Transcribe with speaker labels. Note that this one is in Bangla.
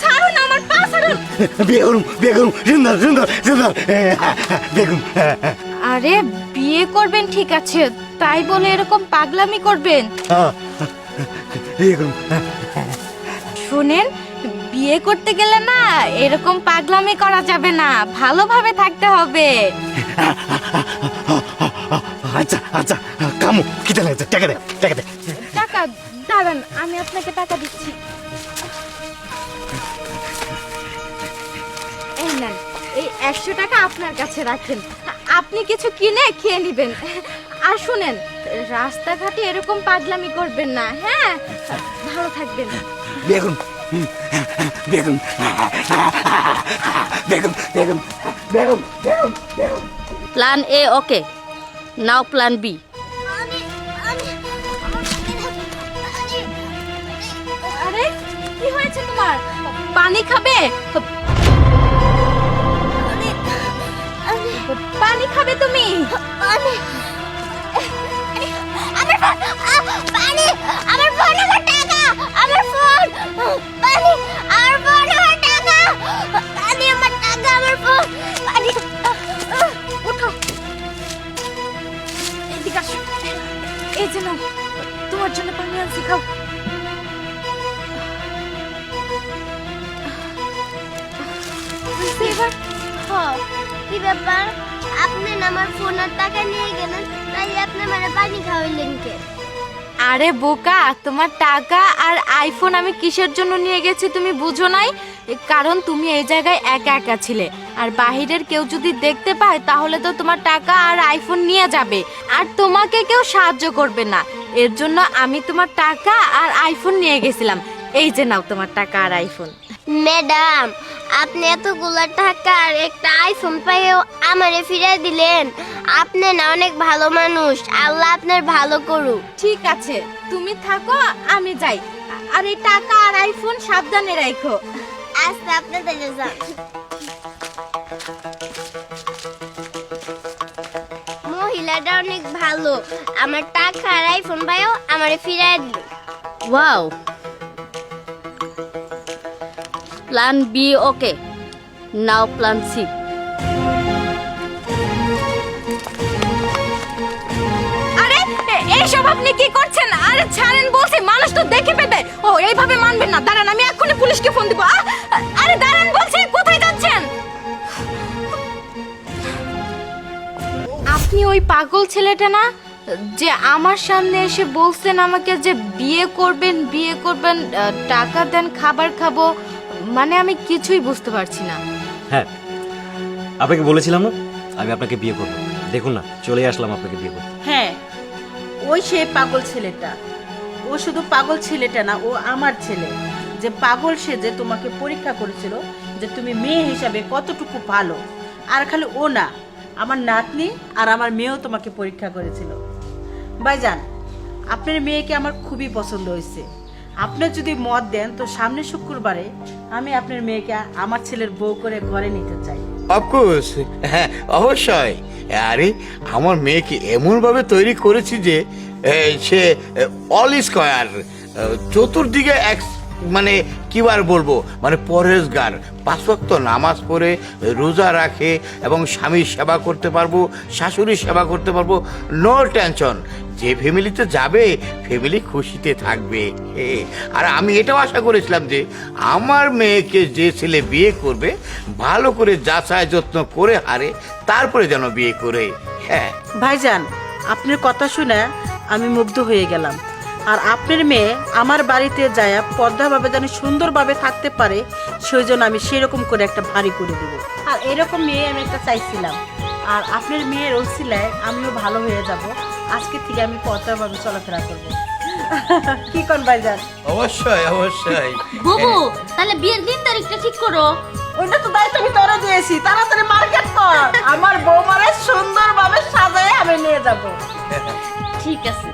Speaker 1: ছাড়ুন আমার পা ছাড়ুন।
Speaker 2: বিয়ে করুম সুন্দর সুন্দর সুন্দর। বেগুন
Speaker 1: আরে বিয়ে করবেন ঠিক আছে। তাই বলে এরকম পাগলামি করবেন।
Speaker 2: বিয়ে
Speaker 1: শুনেন বিয়ে করতে গেলে না এরকম পাগলামি করা যাবে না। ভালোভাবে থাকতে হবে। একশো টাকা আপনার কাছে রাখেন। আপনি কিছু কিনে খেয়ে নেবেন। আর শুনেন রাস্তাঘাটে এরকম পাগলামি করবেন না হ্যাঁ? ভালো থাকবেন।
Speaker 2: করুম বেগুন বেগুন বেগুন বেগুন বেগুন বেগুন।
Speaker 3: Plan A okay now plan B
Speaker 1: আরে কি হয়েছে তোমার? পানি খাবে? পানি খাবে তুমি?
Speaker 4: পানি আমার ফোন পানি আমার ফোন আমার টাকা আমার ফোন পানি আমার ফোন আমার টাকা পানি আমার টাকা আমার ফোন পানি
Speaker 1: ওঠো এদিকে আসো। এই যে নাও তোমার জন্য পানি আনছি খাও। এবার
Speaker 4: হ কি ব্যাপার? আপনি আমার ফোন আর টাকা নিয়ে গেলেন তাই আপনি মানে পানি খাওয়াইলেন কে?
Speaker 1: আরে বোকা তোমার টাকা আর আইফোন আমি কিসের জন্য নিয়ে গেছি তুমি বুঝো নাই? কারণ তুমি এই জায়গায় একা একা ছিলে। আর বাহিরের কেউ যদি দেখতে পায় তাহলে তো তোমার টাকা আর আইফোন নিয়ে যাবে। আর তোমাকে কেউ সাহায্য করবে না। এর জন্য আমি তোমার টাকা আর আইফোন নিয়ে গেছিলাম। এই যে নাও তোমার টাকা আর আইফোন
Speaker 4: ম্যাডাম আপনি এতগুলো টাকা আর একটা আইফোন পাইও আমারে ফিরে দিলেন। আপনি না অনেক ভালো মানুষ। আল্লাহ আপনার ভালো করুক।
Speaker 1: ঠিক আছে তুমি থাকো আমি যাই। আর এই টাকা আর আইফোন সাবধানে রাখো
Speaker 4: আচ্ছা আপনি তাহলে যান। মহিলাটা অনেক ভালো। আমার টাকা আর আইফোন পাইও আমারে ফিরাই দিল।
Speaker 3: Wow plan B okay now plan C
Speaker 1: আরে এইসব আপনি কি করছেন? আরে ছাড়েন বলছি মানুষ তো দেখে পেবে ও এইভাবে মানবেন না। দাঁড়ান আমি এক্ষুনি পুলিশকে ফোন দিব। আরে দাঁড়ান বলছি কোথায় যাচ্ছেন? আপনি ওই পাগল ছেলেটা না যে আমার সামনে এসে বলছেন আমাকে যে বিয়ে করবেন বিয়ে করবেন টাকা দেন খাবার খাব মানে আমি কিছুই বুঝতে পারছি না।
Speaker 5: হ্যাঁ আপনাকে বলেছিলাম না? আমি আপনাকে বিয়ে করব। দেখুন না চলে আসলাম আপনাকে বিয়ে করতে।
Speaker 6: হ্যাঁ ওই সে পাগল ছেলেটা। ও শুধু পাগল ছেলেটা না ও আমার ছেলে। যে পাগল সে যে তোমাকে পরীক্ষা করেছিল যে তুমি মেয়ে হিসাবে কতটুকু ভালো। আর খালি ও না আমার নাতনি আর আমার মেয়েও তোমাকে পরীক্ষা করেছিল। ভাইজান আপনার মেয়েকে আমার খুবই পছন্দ হয়েছে। আপনি যদি মত দেন, তো সামনে শুক্রবারে আমি আপনার মেয়েকে আমার ছেলের বউ করে ঘরে নিতে চাই।
Speaker 7: অফকোর্স হ্যাঁ অবশ্যই। আরে, আমার মেয়েকে এমনভাবে তৈরি করেছি যে সে অল স্কয়ার চতুর্দিকে এক মানে কিবার বলব? মানে পরেশগার পাঁচওয়াক্ত নামাজ পড়ে, রোজা রাখে এবং স্বামীর সেবা করতে পারব, শাশুড়ির সেবা করতে পারব নো টেনশন যে ফ্যামিলিতে যাবে ফ্যামিলি খুশিতে থাকবে। আর আমি এটাও আশা করেছিলাম যে আমার মেয়েকে যে ছেলে বিয়ে করবে, ভালো করে যাচাই যত্ন করে হারে, তারপরে যেন বিয়ে করে। হ্যাঁ।
Speaker 6: ভাইজান, আপনার কথা শুনে আমি মুগ্ধ হয়ে গেলাম। আর আপনার মেয়ে আমার বাড়িতে যায় পর্দাভাবে যেন সুন্দরভাবে থাকতে পারে সেই জন্য আমি সেরকম করে একটা ভারী করে দেবো। আর এরকম মেয়ে আমি একটা চাইছিলাম। আর আপনার মেয়ের ওসিলায় আমিও ভালো হয়ে যাব। আজকে থেকে আমি পর্দাভাবে চলাফেরা করব। কি কোন ভাইজান?
Speaker 7: অবশ্যই অবশ্যই।
Speaker 3: বুবু তাহলে বিয়ের দিন তারিখটা ঠিক করো।
Speaker 6: ওইটা তো দায়িত্ব আমি তোরা দিয়েছি। তাড়াতাড়ি মার্কেট কর। আমার বৌমারে সুন্দরভাবে সাজায় আমি নিয়ে যাব।
Speaker 3: ঠিক আছে।